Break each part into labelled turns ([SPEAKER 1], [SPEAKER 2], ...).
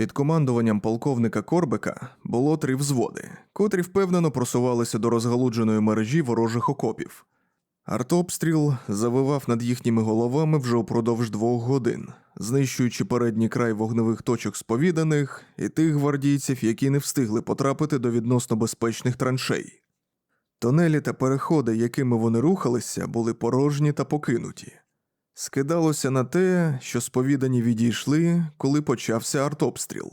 [SPEAKER 1] Під командуванням полковника Корбека було три взводи, котрі впевнено просувалися до розгалудженої мережі ворожих окопів. Артобстріл завивав над їхніми головами вже упродовж двох годин, знищуючи передній край вогневих точок сповіданих і тих гвардійців, які не встигли потрапити до відносно безпечних траншей. Тунелі та переходи, якими вони рухалися, були порожні та покинуті. Скидалося на те, що сповідані відійшли, коли почався артобстріл.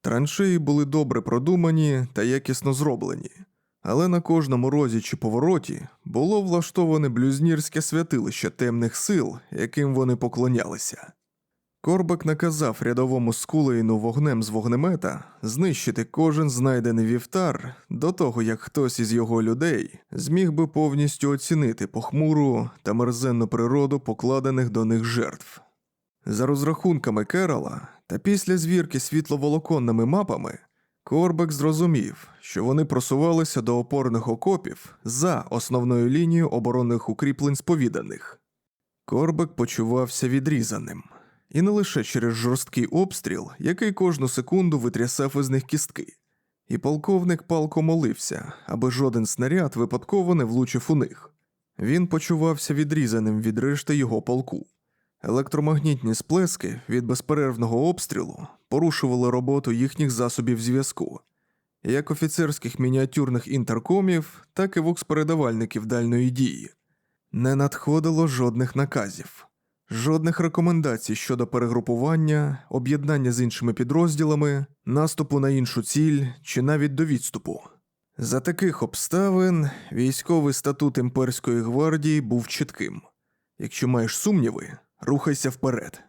[SPEAKER 1] Траншеї були добре продумані та якісно зроблені, але на кожному розі чи повороті було влаштоване блюзнірське святилище темних сил, яким вони поклонялися. Корбек наказав рядовому скулеїну вогнем з вогнемета знищити кожен знайдений вівтар до того, як хтось із його людей зміг би повністю оцінити похмуру та мерзенну природу покладених до них жертв. За розрахунками Керола та після звірки світловолоконними мапами, Корбек зрозумів, що вони просувалися до опорних окопів за основною лінією оборонних укріплень сповіданих. Корбек почувався відрізаним. І не лише через жорсткий обстріл, який кожну секунду витрясав із них кістки. І полковник палко молився, аби жоден снаряд випадково не влучив у них. Він почувався відрізаним від решти його полку. Електромагнітні сплески від безперервного обстрілу порушували роботу їхніх засобів зв'язку, як офіцерських мініатюрних інтеркомів, так і вокспередавальників дальної дії. Не надходило жодних наказів. Жодних рекомендацій щодо перегрупування, об'єднання з іншими підрозділами, наступу на іншу ціль чи навіть до відступу. За таких обставин військовий статут імперської гвардії був чітким. Якщо маєш сумніви, рухайся вперед.